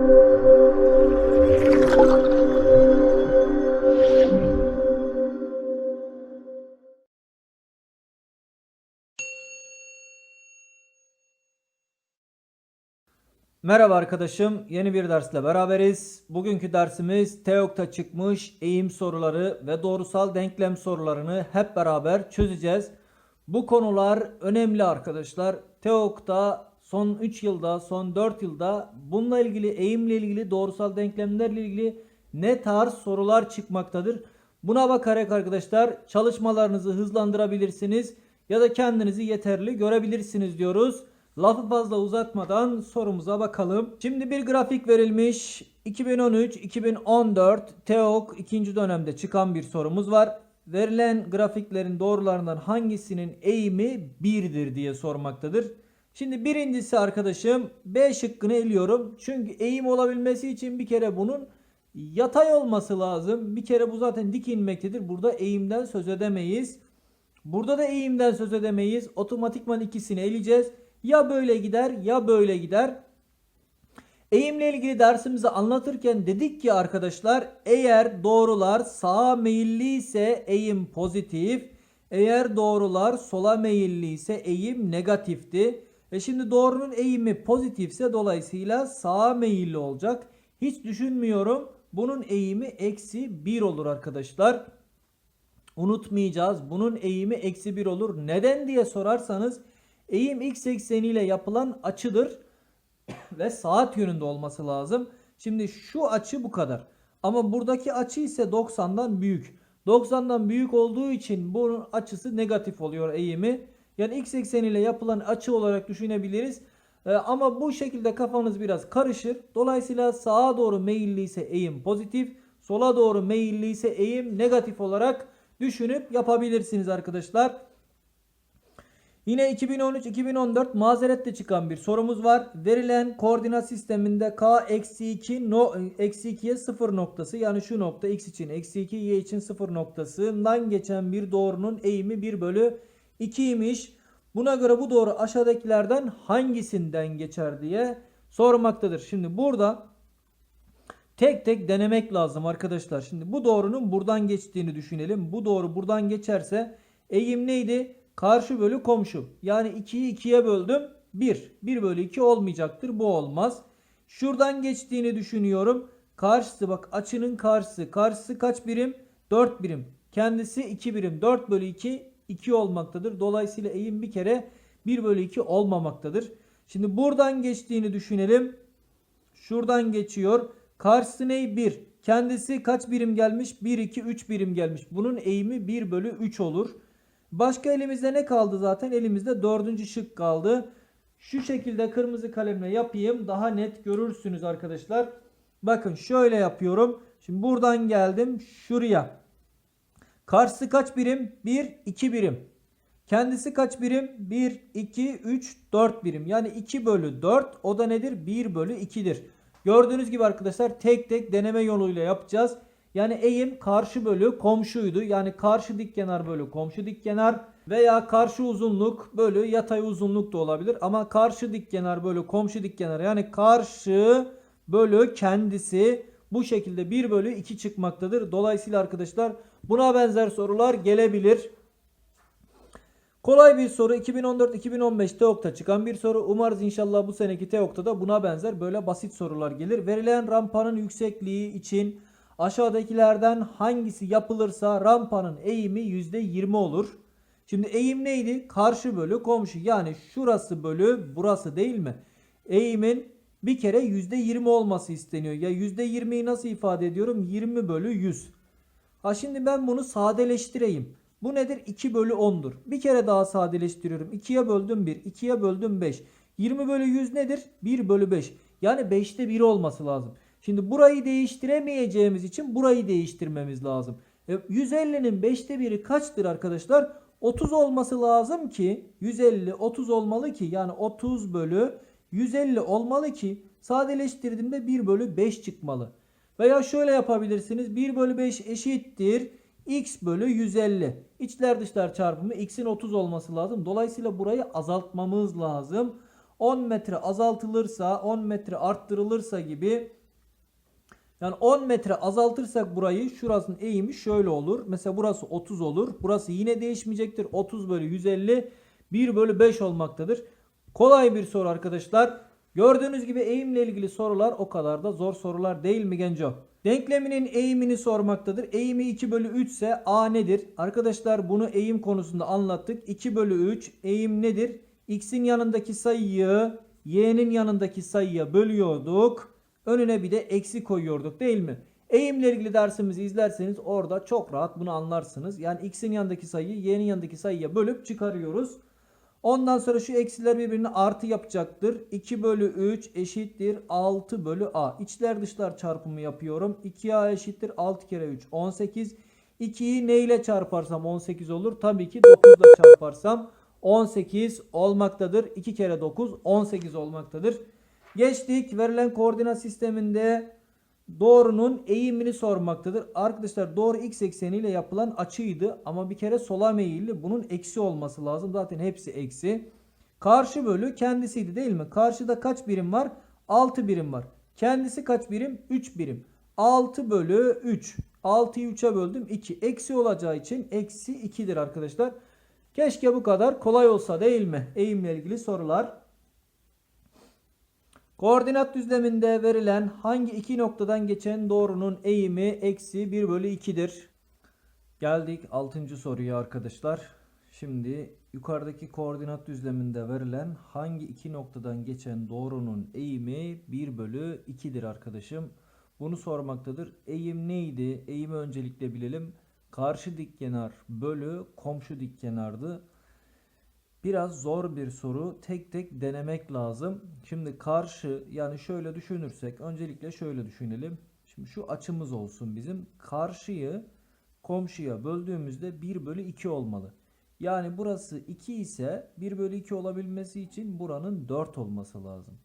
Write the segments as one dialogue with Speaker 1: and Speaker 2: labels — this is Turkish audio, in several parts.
Speaker 1: Merhaba arkadaşım, yeni bir dersle beraberiz. Bugünkü dersimiz TEOK'ta çıkmış eğim soruları ve doğrusal denklem sorularını hep beraber çözeceğiz. Bu konular önemli arkadaşlar. TEOK'ta son 3 yılda, son 4 yılda bununla ilgili, eğimle ilgili, doğrusal denklemlerle ilgili ne tarz sorular çıkmaktadır. Buna bakarak arkadaşlar çalışmalarınızı hızlandırabilirsiniz ya da kendinizi yeterli görebilirsiniz diyoruz. Lafı fazla uzatmadan sorumuza bakalım. Şimdi bir grafik verilmiş. 2013-2014 TEOK ikinci dönemde çıkan bir sorumuz var. Verilen grafiklerin doğrularından hangisinin eğimi 1'dir diye sormaktadır. Şimdi birincisi arkadaşım B şıkkını eliyorum. Çünkü eğim olabilmesi için bir kere bunun yatay olması lazım. Bir kere bu zaten dik inmektedir. Burada eğimden söz edemeyiz. Burada da eğimden söz edemeyiz. Otomatikman ikisini eleyeceğiz. Ya böyle gider ya böyle gider. Eğimle ilgili dersimizi anlatırken dedik ki arkadaşlar eğer doğrular sağa meyilli ise eğim pozitif. Eğer doğrular sola meyilli ise eğim negatifti. E şimdi doğrunun eğimi pozitifse dolayısıyla sağa meyilli olacak. Hiç düşünmüyorum. Bunun eğimi eksi 1 olur arkadaşlar. Unutmayacağız. Bunun eğimi eksi 1 olur. Neden diye sorarsanız eğim x ekseniyle yapılan açıdır ve saat yönünde olması lazım. Şimdi şu açı bu kadar. Ama buradaki açı ise 90'dan büyük. 90'dan büyük olduğu için bunun açısı negatif oluyor eğimi. Yani x ekseniyle yapılan açı olarak düşünebiliriz. Ee, ama bu şekilde kafanız biraz karışır. Dolayısıyla sağa doğru meyilli ise eğim pozitif, sola doğru meyilli ise eğim negatif olarak düşünüp yapabilirsiniz arkadaşlar. Yine 2013-2014 mazerette çıkan bir sorumuz var. Verilen koordinat sisteminde k eksi 2 no, eksi 2'ye 0 noktası yani şu nokta x için eksi 2 y için 0 noktasından geçen bir doğrunun eğimi 1 bölü 2'ymiş. Buna göre bu doğru aşağıdakilerden hangisinden geçer diye sormaktadır. Şimdi burada tek tek denemek lazım arkadaşlar. Şimdi bu doğrunun buradan geçtiğini düşünelim. Bu doğru buradan geçerse eğim neydi? Karşı bölü komşu. Yani 2'yi 2'ye böldüm. 1. 1 bölü 2 olmayacaktır. Bu olmaz. Şuradan geçtiğini düşünüyorum. Karşısı bak açının karşısı. Karşısı kaç birim? 4 birim. Kendisi 2 birim. 4 bölü 2 2 olmaktadır. Dolayısıyla eğim bir kere 1 bölü 2 olmamaktadır. Şimdi buradan geçtiğini düşünelim. Şuradan geçiyor. Ne? 1. Kendisi kaç birim gelmiş? 1, 2, 3 birim gelmiş. Bunun eğimi 1 bölü 3 olur. Başka elimizde ne kaldı zaten? Elimizde dördüncü şık kaldı. Şu şekilde kırmızı kalemle yapayım. Daha net görürsünüz arkadaşlar. Bakın şöyle yapıyorum. Şimdi buradan geldim şuraya. Karşısı kaç birim? 1, 2 birim. Kendisi kaç birim? 1, 2, 3, 4 birim. Yani 2 bölü 4 o da nedir? 1 bölü 2'dir. Gördüğünüz gibi arkadaşlar tek tek deneme yoluyla yapacağız. Yani eğim karşı bölü komşuydu. Yani karşı dik kenar bölü komşu dik kenar veya karşı uzunluk bölü yatay uzunluk da olabilir. Ama karşı dik kenar bölü komşu dik kenar yani karşı bölü kendisi bu şekilde 1 bölü 2 çıkmaktadır. Dolayısıyla arkadaşlar buna benzer sorular gelebilir. Kolay bir soru 2014-2015 TEOK'ta çıkan bir soru. Umarız inşallah bu seneki TEOK'ta da buna benzer böyle basit sorular gelir. Verilen rampanın yüksekliği için Aşağıdakilerden hangisi yapılırsa rampanın eğimi %20 olur. Şimdi eğim neydi? Karşı bölü komşu. Yani şurası bölü burası değil mi? Eğimin bir kere %20 olması isteniyor. Ya %20'yi nasıl ifade ediyorum? 20 bölü 100. Ha şimdi ben bunu sadeleştireyim. Bu nedir? 2 bölü 10'dur. Bir kere daha sadeleştiriyorum. 2'ye böldüm 1. 2'ye böldüm 5. 20 bölü 100 nedir? 1 bölü 5. Yani 5'te 1 olması lazım. Şimdi burayı değiştiremeyeceğimiz için burayı değiştirmemiz lazım. E, 150'nin 5'te 1'i kaçtır arkadaşlar? 30 olması lazım ki 150 30 olmalı ki yani 30 bölü 150 olmalı ki sadeleştirdiğimde 1 bölü 5 çıkmalı. Veya şöyle yapabilirsiniz 1 bölü 5 eşittir x bölü 150. İçler dışlar çarpımı x'in 30 olması lazım. Dolayısıyla burayı azaltmamız lazım. 10 metre azaltılırsa 10 metre arttırılırsa gibi yani 10 metre azaltırsak burayı şurasının eğimi şöyle olur. Mesela burası 30 olur. Burası yine değişmeyecektir. 30 bölü 150 1 bölü 5 olmaktadır. Kolay bir soru arkadaşlar. Gördüğünüz gibi eğimle ilgili sorular o kadar da zor sorular değil mi Genco? Denkleminin eğimini sormaktadır. Eğimi 2 bölü 3 ise A nedir? Arkadaşlar bunu eğim konusunda anlattık. 2 bölü 3 eğim nedir? X'in yanındaki sayıyı Y'nin yanındaki sayıya bölüyorduk. Önüne bir de eksi koyuyorduk değil mi? Eğimle ilgili dersimizi izlerseniz orada çok rahat bunu anlarsınız. Yani x'in yanındaki sayıyı y'nin yanındaki sayıya bölüp çıkarıyoruz. Ondan sonra şu eksiler birbirini artı yapacaktır. 2 bölü 3 eşittir 6 bölü a. İçler dışlar çarpımı yapıyorum. 2a eşittir 6 kere 3 18. 2'yi ne ile çarparsam 18 olur. Tabii ki 9 ile çarparsam 18 olmaktadır. 2 kere 9 18 olmaktadır. Geçtik. Verilen koordinat sisteminde doğrunun eğimini sormaktadır. Arkadaşlar doğru x ekseniyle yapılan açıydı ama bir kere sola meyilli. Bunun eksi olması lazım. Zaten hepsi eksi. Karşı bölü kendisiydi değil mi? Karşıda kaç birim var? 6 birim var. Kendisi kaç birim? 3 birim. 6 bölü 3. 6'yı 3'e böldüm 2. Eksi olacağı için eksi 2'dir arkadaşlar. Keşke bu kadar kolay olsa değil mi? Eğimle ilgili sorular. Koordinat düzleminde verilen hangi iki noktadan geçen doğrunun eğimi eksi 1 bölü 2'dir? Geldik 6. soruya arkadaşlar. Şimdi yukarıdaki koordinat düzleminde verilen hangi iki noktadan geçen doğrunun eğimi 1 bölü 2'dir arkadaşım? Bunu sormaktadır. Eğim neydi? Eğimi öncelikle bilelim. Karşı dikkenar bölü komşu dikkenardı. Biraz zor bir soru. Tek tek denemek lazım. Şimdi karşı yani şöyle düşünürsek öncelikle şöyle düşünelim. Şimdi şu açımız olsun bizim. Karşıyı komşuya böldüğümüzde 1 bölü 2 olmalı. Yani burası 2 ise 1 bölü 2 olabilmesi için buranın 4 olması lazım.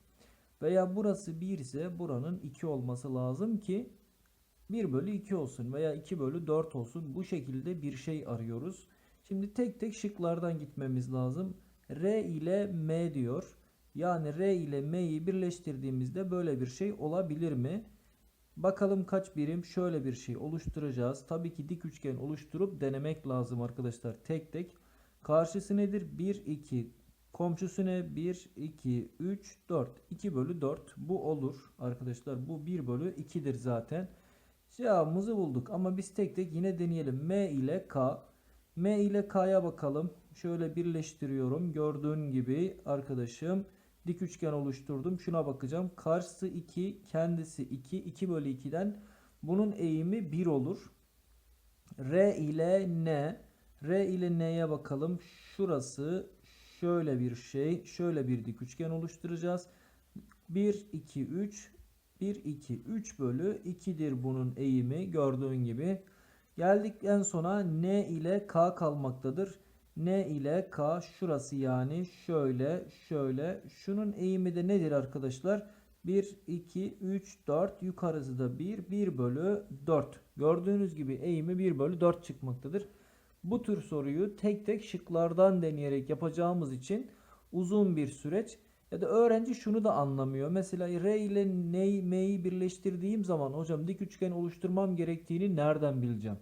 Speaker 1: Veya burası 1 ise buranın 2 olması lazım ki 1 bölü 2 olsun veya 2 bölü 4 olsun. Bu şekilde bir şey arıyoruz. Şimdi tek tek şıklardan gitmemiz lazım. R ile M diyor. Yani R ile M'yi birleştirdiğimizde böyle bir şey olabilir mi? Bakalım kaç birim şöyle bir şey oluşturacağız. Tabii ki dik üçgen oluşturup denemek lazım arkadaşlar. Tek tek. Karşısı nedir? 1, 2. Komşusu ne? 1, 2, 3, 4. 2 bölü 4. Bu olur arkadaşlar. Bu 1 bölü 2'dir zaten. Cevabımızı bulduk. Ama biz tek tek yine deneyelim. M ile K. M ile K'ya bakalım. Şöyle birleştiriyorum. Gördüğün gibi arkadaşım dik üçgen oluşturdum. Şuna bakacağım. Karşısı 2, kendisi 2. 2 bölü 2'den bunun eğimi 1 olur. R ile N. R ile N'ye bakalım. Şurası şöyle bir şey. Şöyle bir dik üçgen oluşturacağız. 1, 2, 3. 1, 2, 3 bölü 2'dir bunun eğimi. Gördüğün gibi. Geldik en sona N ile K kalmaktadır. N ile K şurası yani şöyle şöyle. Şunun eğimi de nedir arkadaşlar? 1, 2, 3, 4 yukarısı da 1, 1 bölü 4. Gördüğünüz gibi eğimi 1 bölü 4 çıkmaktadır. Bu tür soruyu tek tek şıklardan deneyerek yapacağımız için uzun bir süreç. Ya da öğrenci şunu da anlamıyor. Mesela R ile N, M'yi birleştirdiğim zaman hocam dik üçgen oluşturmam gerektiğini nereden bileceğim?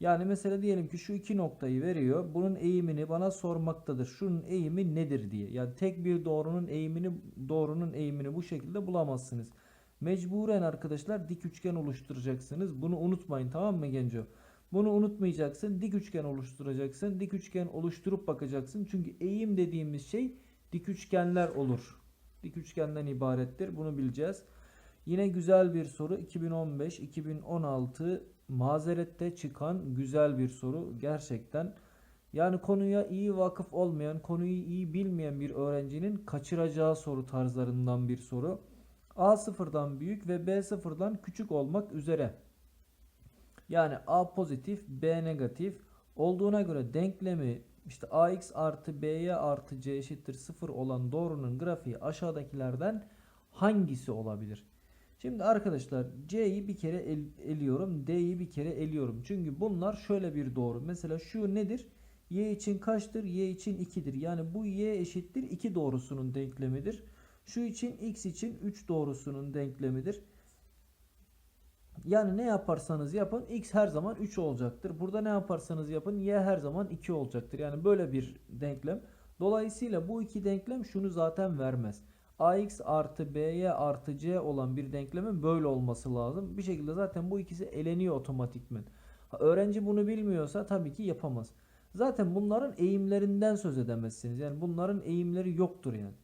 Speaker 1: Yani mesela diyelim ki şu iki noktayı veriyor. Bunun eğimini bana sormaktadır. Şunun eğimi nedir diye. Yani tek bir doğrunun eğimini doğrunun eğimini bu şekilde bulamazsınız. Mecburen arkadaşlar dik üçgen oluşturacaksınız. Bunu unutmayın tamam mı Genco? Bunu unutmayacaksın. Dik üçgen oluşturacaksın. Dik üçgen oluşturup bakacaksın. Çünkü eğim dediğimiz şey dik üçgenler olur. Dik üçgenden ibarettir. Bunu bileceğiz. Yine güzel bir soru. 2015-2016 mazerette çıkan güzel bir soru. Gerçekten yani konuya iyi vakıf olmayan, konuyu iyi bilmeyen bir öğrencinin kaçıracağı soru tarzlarından bir soru. A sıfırdan büyük ve B sıfırdan küçük olmak üzere. Yani A pozitif, B negatif olduğuna göre denklemi işte ax artı b'ye artı c eşittir 0 olan doğrunun grafiği aşağıdakilerden hangisi olabilir? Şimdi arkadaşlar c'yi bir kere el, eliyorum, d'yi bir kere eliyorum. Çünkü bunlar şöyle bir doğru. Mesela şu nedir? Y için kaçtır? Y için 2'dir. Yani bu Y eşittir 2 doğrusunun denklemidir. Şu için X için 3 doğrusunun denklemidir. Yani ne yaparsanız yapın X her zaman 3 olacaktır. Burada ne yaparsanız yapın Y her zaman 2 olacaktır. Yani böyle bir denklem. Dolayısıyla bu iki denklem şunu zaten vermez. AX artı BY artı C olan bir denklemin böyle olması lazım. Bir şekilde zaten bu ikisi eleniyor otomatikmen. Öğrenci bunu bilmiyorsa tabii ki yapamaz. Zaten bunların eğimlerinden söz edemezsiniz. Yani bunların eğimleri yoktur yani.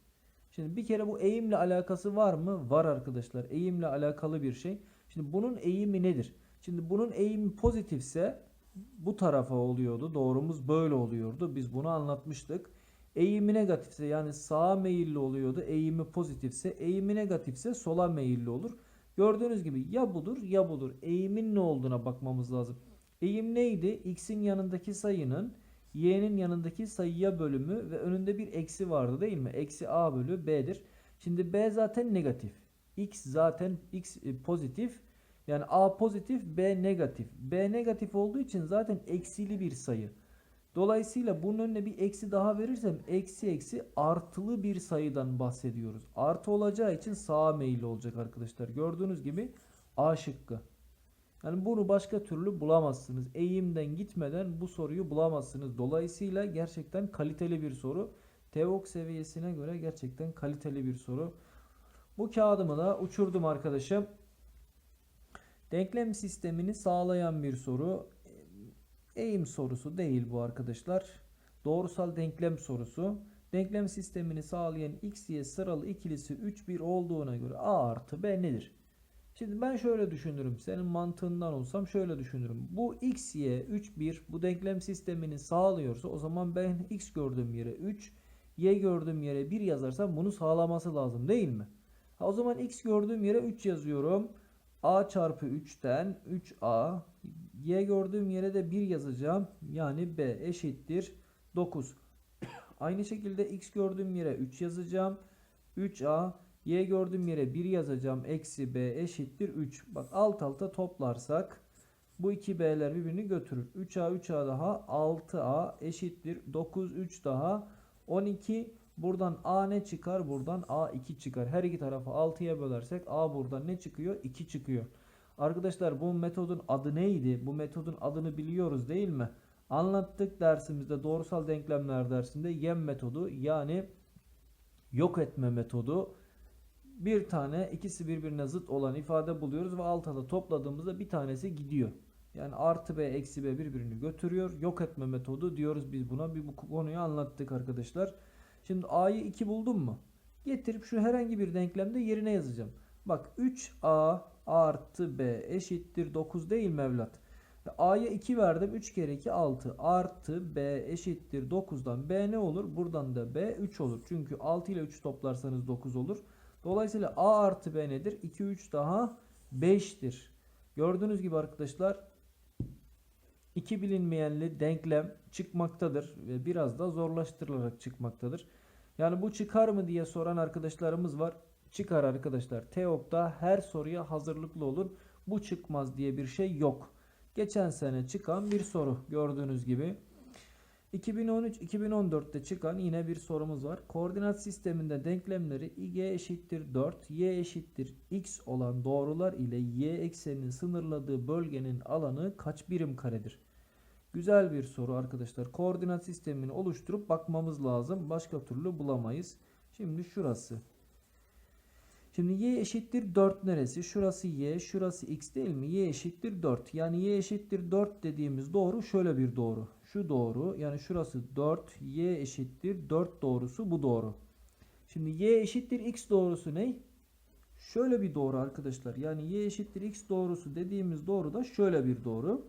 Speaker 1: Şimdi bir kere bu eğimle alakası var mı? Var arkadaşlar. Eğimle alakalı bir şey. Şimdi bunun eğimi nedir? Şimdi bunun eğimi pozitifse bu tarafa oluyordu. Doğrumuz böyle oluyordu. Biz bunu anlatmıştık. Eğimi negatifse yani sağa meyilli oluyordu. Eğimi pozitifse, eğimi negatifse sola meyilli olur. Gördüğünüz gibi ya budur ya budur. Eğimin ne olduğuna bakmamız lazım. Eğim neydi? X'in yanındaki sayının y'nin yanındaki sayıya bölümü ve önünde bir eksi vardı değil mi? Eksi a bölü b'dir. Şimdi b zaten negatif. X zaten x e, pozitif. Yani a pozitif b negatif. B negatif olduğu için zaten eksili bir sayı. Dolayısıyla bunun önüne bir eksi daha verirsem eksi eksi artılı bir sayıdan bahsediyoruz. Artı olacağı için sağa meyilli olacak arkadaşlar. Gördüğünüz gibi A şıkkı. Yani bunu başka türlü bulamazsınız. Eğimden gitmeden bu soruyu bulamazsınız. Dolayısıyla gerçekten kaliteli bir soru. TEOK seviyesine göre gerçekten kaliteli bir soru. Bu kağıdımı da uçurdum arkadaşım. Denklem sistemini sağlayan bir soru. Eğim sorusu değil bu arkadaşlar. Doğrusal denklem sorusu. Denklem sistemini sağlayan x, y sıralı ikilisi 3, 1 olduğuna göre a artı b nedir? Şimdi ben şöyle düşünürüm. Senin mantığından olsam şöyle düşünürüm. Bu x, y 3, 1 bu denklem sistemini sağlıyorsa o zaman ben x gördüğüm yere 3, y gördüğüm yere 1 yazarsam bunu sağlaması lazım değil mi? O zaman x gördüğüm yere 3 yazıyorum. a çarpı 3'ten 3a y gördüğüm yere de 1 yazacağım. Yani b eşittir 9. Aynı şekilde x gördüğüm yere 3 yazacağım. 3a y gördüğüm yere 1 yazacağım. Eksi b eşittir 3. Bak alt alta toplarsak bu iki b'ler birbirini götürür. 3a 3a daha 6a eşittir 9 3 daha 12 buradan a ne çıkar? Buradan a 2 çıkar. Her iki tarafı 6'ya bölersek a buradan ne çıkıyor? 2 çıkıyor. Arkadaşlar bu metodun adı neydi? Bu metodun adını biliyoruz değil mi? Anlattık dersimizde doğrusal denklemler dersinde yem metodu yani yok etme metodu. Bir tane ikisi birbirine zıt olan ifade buluyoruz ve alt alta topladığımızda bir tanesi gidiyor. Yani artı b eksi b birbirini götürüyor. Yok etme metodu diyoruz biz buna. Bir bu konuyu anlattık arkadaşlar. Şimdi a'yı 2 buldum mu? Getirip şu herhangi bir denklemde yerine yazacağım. Bak 3a artı b eşittir 9 değil mi evlat? A'ya 2 verdim. 3 kere 2 6 artı b eşittir 9'dan b ne olur? Buradan da b 3 olur. Çünkü 6 ile 3 toplarsanız 9 olur. Dolayısıyla a artı b nedir? 2 3 daha 5'tir. Gördüğünüz gibi arkadaşlar iki bilinmeyenli denklem çıkmaktadır ve biraz da zorlaştırılarak çıkmaktadır. Yani bu çıkar mı diye soran arkadaşlarımız var. Çıkar arkadaşlar. TEOK'ta her soruya hazırlıklı olun. Bu çıkmaz diye bir şey yok. Geçen sene çıkan bir soru gördüğünüz gibi. 2013-2014'te çıkan yine bir sorumuz var. Koordinat sisteminde denklemleri y eşittir 4, y eşittir x olan doğrular ile y ekseninin sınırladığı bölgenin alanı kaç birim karedir? Güzel bir soru arkadaşlar. Koordinat sistemini oluşturup bakmamız lazım. Başka türlü bulamayız. Şimdi şurası. Şimdi y eşittir 4 neresi? Şurası y, şurası x değil mi? y eşittir 4. Yani y eşittir 4 dediğimiz doğru şöyle bir doğru. Şu doğru yani şurası 4, y eşittir 4 doğrusu bu doğru. Şimdi y eşittir x doğrusu ne? Şöyle bir doğru arkadaşlar. Yani y eşittir x doğrusu dediğimiz doğru da şöyle bir doğru.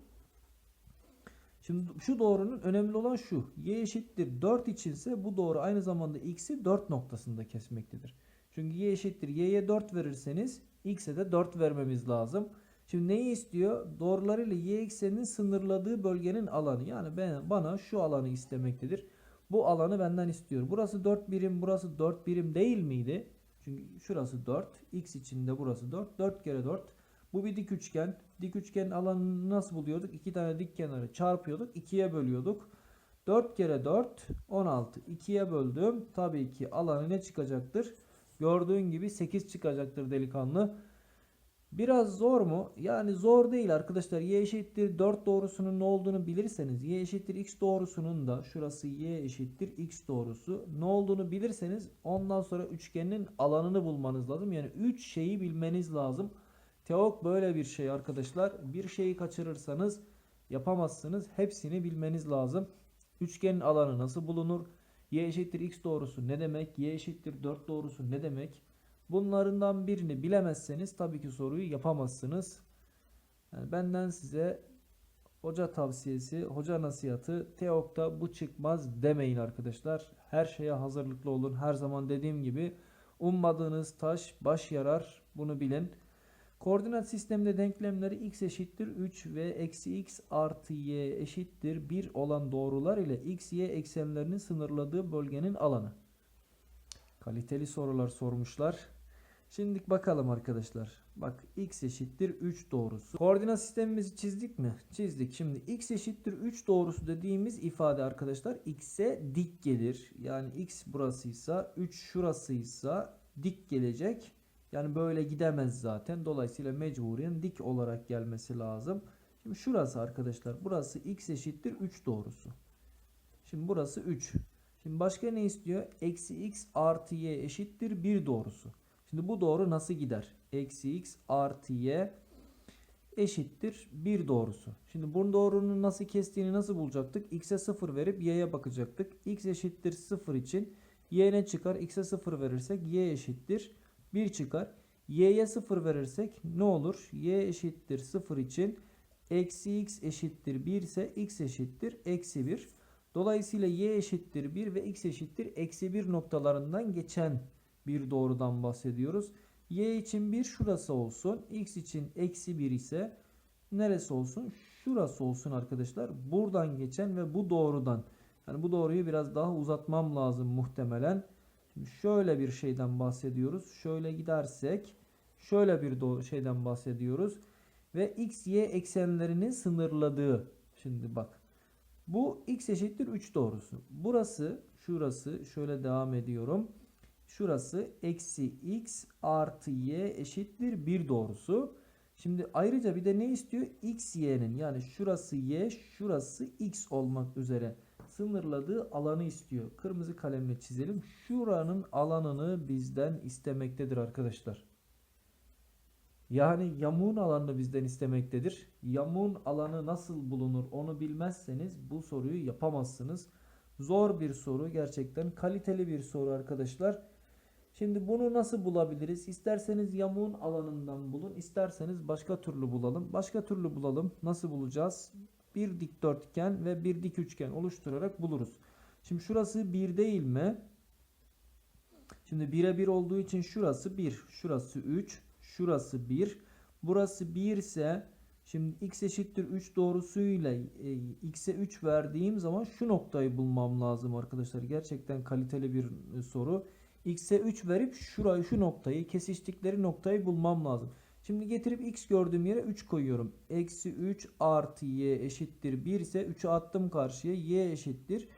Speaker 1: Şimdi şu doğrunun önemli olan şu. Y eşittir 4 içinse bu doğru aynı zamanda x'i 4 noktasında kesmektedir. Çünkü y eşittir y'ye 4 verirseniz x'e de 4 vermemiz lazım. Şimdi neyi istiyor? Doğrularıyla y ekseninin sınırladığı bölgenin alanı. Yani ben, bana şu alanı istemektedir. Bu alanı benden istiyor. Burası 4 birim, burası 4 birim değil miydi? Çünkü şurası 4, x içinde burası 4. 4 kere 4. Bu bir dik üçgen. Dik üçgenin alanını nasıl buluyorduk? İki tane dik kenarı çarpıyorduk, ikiye bölüyorduk. 4 kere 4 16. 2'ye böldüm. Tabii ki alanı ne çıkacaktır? Gördüğün gibi 8 çıkacaktır delikanlı. Biraz zor mu? Yani zor değil arkadaşlar. Y eşittir 4 doğrusunun ne olduğunu bilirseniz y eşittir x doğrusunun da şurası y eşittir x doğrusu ne olduğunu bilirseniz ondan sonra üçgenin alanını bulmanız lazım. Yani 3 şeyi bilmeniz lazım. Teok böyle bir şey arkadaşlar. Bir şeyi kaçırırsanız yapamazsınız. Hepsini bilmeniz lazım. Üçgenin alanı nasıl bulunur? Y eşittir x doğrusu ne demek? Y eşittir 4 doğrusu ne demek? Bunlarından birini bilemezseniz tabii ki soruyu yapamazsınız. Yani benden size hoca tavsiyesi, hoca nasihatı TEOK'ta bu çıkmaz demeyin arkadaşlar. Her şeye hazırlıklı olun. Her zaman dediğim gibi ummadığınız taş baş yarar. Bunu bilin. Koordinat sisteminde denklemleri x eşittir 3 ve eksi x artı y eşittir 1 olan doğrular ile x, y eksenlerinin sınırladığı bölgenin alanı. Kaliteli sorular sormuşlar. Şimdi bakalım arkadaşlar. Bak x eşittir 3 doğrusu. Koordinat sistemimizi çizdik mi? Çizdik. Şimdi x eşittir 3 doğrusu dediğimiz ifade arkadaşlar x'e dik gelir. Yani x burasıysa 3 şurasıysa dik gelecek. Yani böyle gidemez zaten. Dolayısıyla mecburen dik olarak gelmesi lazım. Şimdi şurası arkadaşlar. Burası x eşittir 3 doğrusu. Şimdi burası 3. Şimdi başka ne istiyor? Eksi x artı y eşittir 1 doğrusu. Şimdi bu doğru nasıl gider? Eksi x artı y eşittir 1 doğrusu. Şimdi bunun doğrunun nasıl kestiğini nasıl bulacaktık? x'e 0 verip y'ye bakacaktık. x eşittir 0 için y ne çıkar? x'e 0 verirsek y eşittir 1 çıkar. y'ye 0 verirsek ne olur? y eşittir 0 için eksi x eşittir 1 ise x eşittir eksi 1. Dolayısıyla y eşittir 1 ve x eşittir eksi 1 noktalarından geçen bir doğrudan bahsediyoruz. Y için 1 şurası olsun. X için eksi 1 ise neresi olsun? Şurası olsun arkadaşlar. Buradan geçen ve bu doğrudan. Yani bu doğruyu biraz daha uzatmam lazım muhtemelen. Şimdi şöyle bir şeyden bahsediyoruz. Şöyle gidersek şöyle bir şeyden bahsediyoruz. Ve x, y eksenlerinin sınırladığı. Şimdi bak. Bu x eşittir 3 doğrusu. Burası, şurası şöyle devam ediyorum. Şurası eksi x artı y eşittir 1 doğrusu. Şimdi ayrıca bir de ne istiyor? x, y'nin yani şurası y, şurası x olmak üzere sınırladığı alanı istiyor. Kırmızı kalemle çizelim. Şuranın alanını bizden istemektedir arkadaşlar. Yani yamuğun alanını bizden istemektedir. Yamuğun alanı nasıl bulunur onu bilmezseniz bu soruyu yapamazsınız. Zor bir soru gerçekten kaliteli bir soru arkadaşlar. Şimdi bunu nasıl bulabiliriz? İsterseniz yamuğun alanından bulun, isterseniz başka türlü bulalım. Başka türlü bulalım. Nasıl bulacağız? Bir dikdörtgen ve bir dik üçgen oluşturarak buluruz. Şimdi şurası 1 değil mi? Şimdi 1'e 1 olduğu için şurası 1, şurası 3, şurası 1. Burası 1 ise şimdi x eşittir 3 doğrusuyla e, x'e 3 verdiğim zaman şu noktayı bulmam lazım arkadaşlar. Gerçekten kaliteli bir e, soru x'e 3 verip şurayı şu noktayı kesiştikleri noktayı bulmam lazım. Şimdi getirip x gördüğüm yere 3 koyuyorum. Eksi 3 artı y eşittir 1 ise 3'ü attım karşıya y eşittir.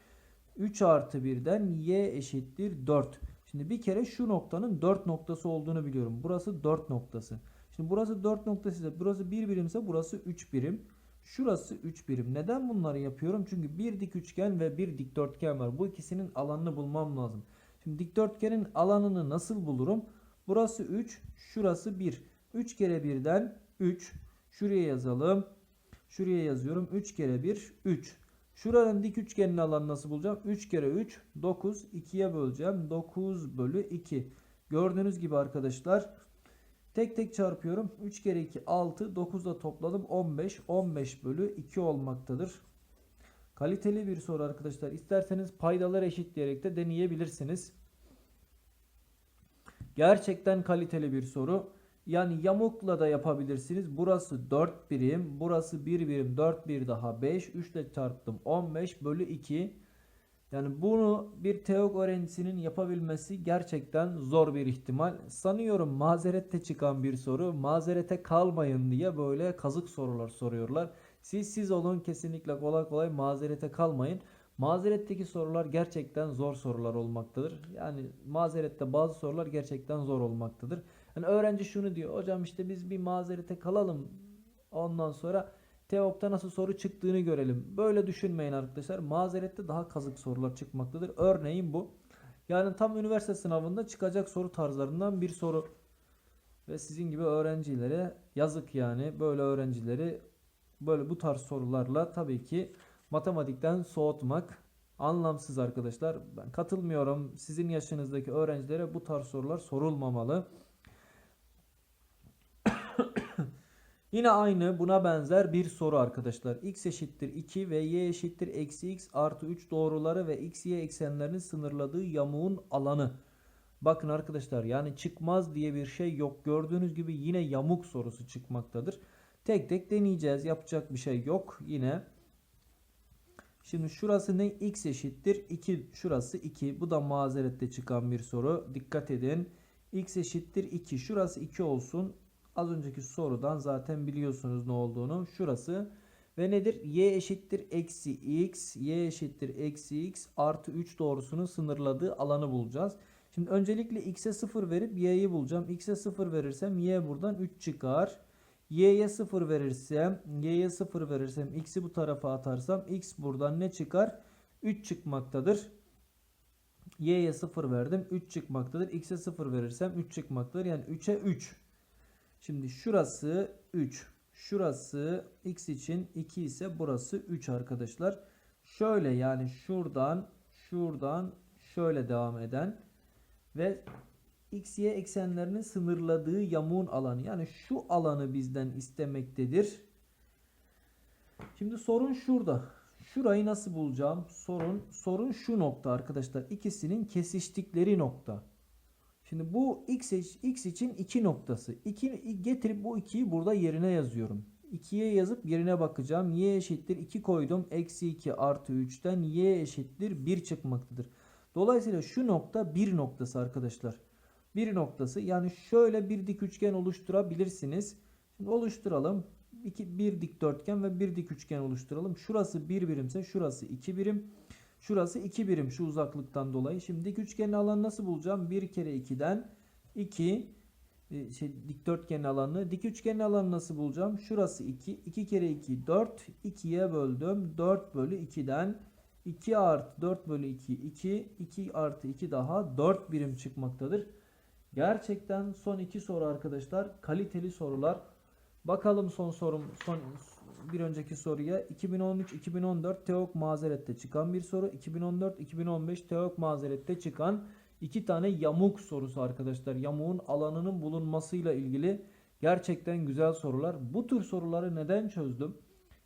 Speaker 1: 3 artı 1'den y eşittir 4. Şimdi bir kere şu noktanın 4 noktası olduğunu biliyorum. Burası 4 noktası. Şimdi burası 4 noktası ise burası 1 birimse burası 3 birim. Şurası 3 birim. Neden bunları yapıyorum? Çünkü bir dik üçgen ve bir dikdörtgen var. Bu ikisinin alanını bulmam lazım. Şimdi dikdörtgenin alanını nasıl bulurum? Burası 3, şurası 1. 3 kere 1'den 3. Şuraya yazalım. Şuraya yazıyorum. 3 kere 1, 3. Şuranın dik üçgenin alanını nasıl bulacağım? 3 kere 3, 9. 2'ye böleceğim. 9 bölü 2. Gördüğünüz gibi arkadaşlar tek tek çarpıyorum. 3 kere 2, 6. 9 da topladım. 15. 15 bölü 2 olmaktadır. Kaliteli bir soru arkadaşlar. İsterseniz paydalar eşitleyerek de deneyebilirsiniz. Gerçekten kaliteli bir soru. Yani yamukla da yapabilirsiniz. Burası 4 birim. Burası 1 birim. 4 bir daha 5. 3 ile çarptım. 15 bölü 2. Yani bunu bir teok öğrencisinin yapabilmesi gerçekten zor bir ihtimal. Sanıyorum mazerette çıkan bir soru. Mazerete kalmayın diye böyle kazık sorular soruyorlar. Siz siz olun kesinlikle kolay kolay mazerete kalmayın. Mazeretteki sorular gerçekten zor sorular olmaktadır. Yani mazerette bazı sorular gerçekten zor olmaktadır. Yani öğrenci şunu diyor. Hocam işte biz bir mazerete kalalım. Ondan sonra TEOK'ta nasıl soru çıktığını görelim. Böyle düşünmeyin arkadaşlar. Mazerette daha kazık sorular çıkmaktadır. Örneğin bu. Yani tam üniversite sınavında çıkacak soru tarzlarından bir soru. Ve sizin gibi öğrencilere yazık yani. Böyle öğrencileri böyle bu tarz sorularla tabii ki matematikten soğutmak anlamsız arkadaşlar. Ben katılmıyorum. Sizin yaşınızdaki öğrencilere bu tarz sorular sorulmamalı. Yine aynı buna benzer bir soru arkadaşlar. x eşittir 2 ve y eşittir eksi x artı 3 doğruları ve x y eksenlerini sınırladığı yamuğun alanı. Bakın arkadaşlar yani çıkmaz diye bir şey yok. Gördüğünüz gibi yine yamuk sorusu çıkmaktadır. Tek tek deneyeceğiz. Yapacak bir şey yok. Yine Şimdi şurası ne? X eşittir 2. Şurası 2. Bu da mazerette çıkan bir soru. Dikkat edin. X eşittir 2. Şurası 2 olsun. Az önceki sorudan zaten biliyorsunuz ne olduğunu. Şurası ve nedir? Y eşittir eksi x. Y eşittir eksi x artı 3 doğrusunun sınırladığı alanı bulacağız. Şimdi öncelikle x'e 0 verip y'yi bulacağım. x'e 0 verirsem y buradan 3 çıkar. y'ye 0 verirsem, y'ye 0 verirsem, x'i bu tarafa atarsam x buradan ne çıkar? 3 çıkmaktadır. y'ye 0 verdim. 3 çıkmaktadır. x'e 0 verirsem 3 çıkmaktadır. Yani 3'e 3. Şimdi şurası 3. Şurası x için 2 ise burası 3 arkadaşlar. Şöyle yani şuradan şuradan şöyle devam eden ve x y eksenlerinin sınırladığı yamuğun alanı yani şu alanı bizden istemektedir. Şimdi sorun şurada. Şurayı nasıl bulacağım? Sorun sorun şu nokta arkadaşlar. İkisinin kesiştikleri nokta. Şimdi bu x, x için 2 noktası. 2 getirip bu 2'yi burada yerine yazıyorum. 2'ye yazıp yerine bakacağım. y eşittir 2 koydum. Eksi 2 artı 3'ten y eşittir 1 çıkmaktadır. Dolayısıyla şu nokta 1 noktası arkadaşlar. 1 noktası yani şöyle bir dik üçgen oluşturabilirsiniz. Şimdi oluşturalım. 2, bir dikdörtgen ve bir dik üçgen oluşturalım. Şurası 1 birimse şurası 2 birim. Şurası 2 birim şu uzaklıktan dolayı. Şimdi dik üçgenin alanı nasıl bulacağım? 1 kere 2'den 2 e, şey, dikdörtgenin alanını. Dik üçgenin alanı nasıl bulacağım? Şurası 2. 2 kere 2 4. 2'ye böldüm. 4 bölü 2'den 2 artı 4 bölü 2 2. 2 artı 2 daha 4 birim çıkmaktadır. Gerçekten son iki soru arkadaşlar. Kaliteli sorular. Bakalım son sorum son bir önceki soruya 2013-2014 TEOK mazerette çıkan bir soru. 2014-2015 TEOK mazerette çıkan iki tane yamuk sorusu arkadaşlar. Yamuğun alanının bulunmasıyla ilgili gerçekten güzel sorular. Bu tür soruları neden çözdüm?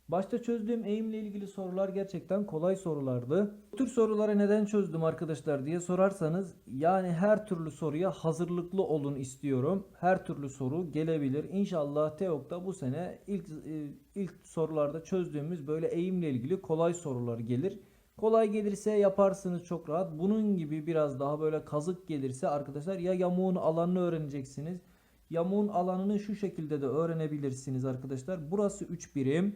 Speaker 1: Başta çözdüğüm eğimle ilgili sorular gerçekten kolay sorulardı. Bu tür soruları neden çözdüm arkadaşlar diye sorarsanız yani her türlü soruya hazırlıklı olun istiyorum. Her türlü soru gelebilir. İnşallah TEOK'ta bu sene ilk e, ilk sorularda çözdüğümüz böyle eğimle ilgili kolay sorular gelir. Kolay gelirse yaparsınız çok rahat. Bunun gibi biraz daha böyle kazık gelirse arkadaşlar ya yamuğun alanını öğreneceksiniz. Yamuğun alanını şu şekilde de öğrenebilirsiniz arkadaşlar. Burası 3 birim.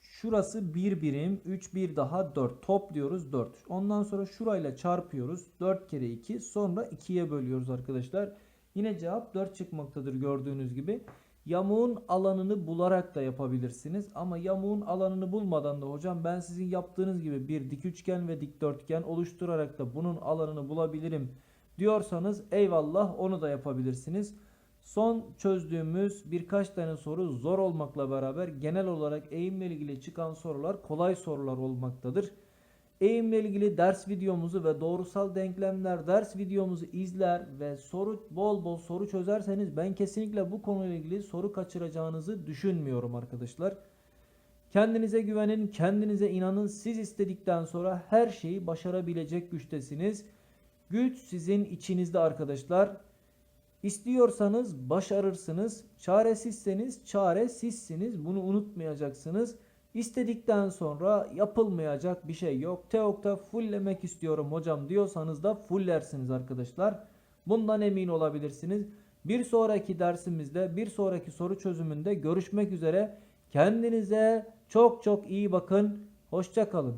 Speaker 1: Şurası 1 birim. 3 1 daha 4. Topluyoruz 4. Ondan sonra şurayla çarpıyoruz. 4 kere 2. Sonra 2'ye bölüyoruz arkadaşlar. Yine cevap 4 çıkmaktadır gördüğünüz gibi. Yamuğun alanını bularak da yapabilirsiniz. Ama yamuğun alanını bulmadan da hocam ben sizin yaptığınız gibi bir dik üçgen ve dikdörtgen oluşturarak da bunun alanını bulabilirim diyorsanız eyvallah onu da yapabilirsiniz. Son çözdüğümüz birkaç tane soru zor olmakla beraber genel olarak eğimle ilgili çıkan sorular kolay sorular olmaktadır. Eğimle ilgili ders videomuzu ve doğrusal denklemler ders videomuzu izler ve soru bol bol soru çözerseniz ben kesinlikle bu konuyla ilgili soru kaçıracağınızı düşünmüyorum arkadaşlar. Kendinize güvenin, kendinize inanın. Siz istedikten sonra her şeyi başarabilecek güçtesiniz. Güç sizin içinizde arkadaşlar. İstiyorsanız başarırsınız. Çaresizseniz çaresizsiniz. Bunu unutmayacaksınız. İstedikten sonra yapılmayacak bir şey yok. Teok'ta fulllemek istiyorum hocam diyorsanız da fullersiniz arkadaşlar. Bundan emin olabilirsiniz. Bir sonraki dersimizde, bir sonraki soru çözümünde görüşmek üzere. Kendinize çok çok iyi bakın. Hoşçakalın.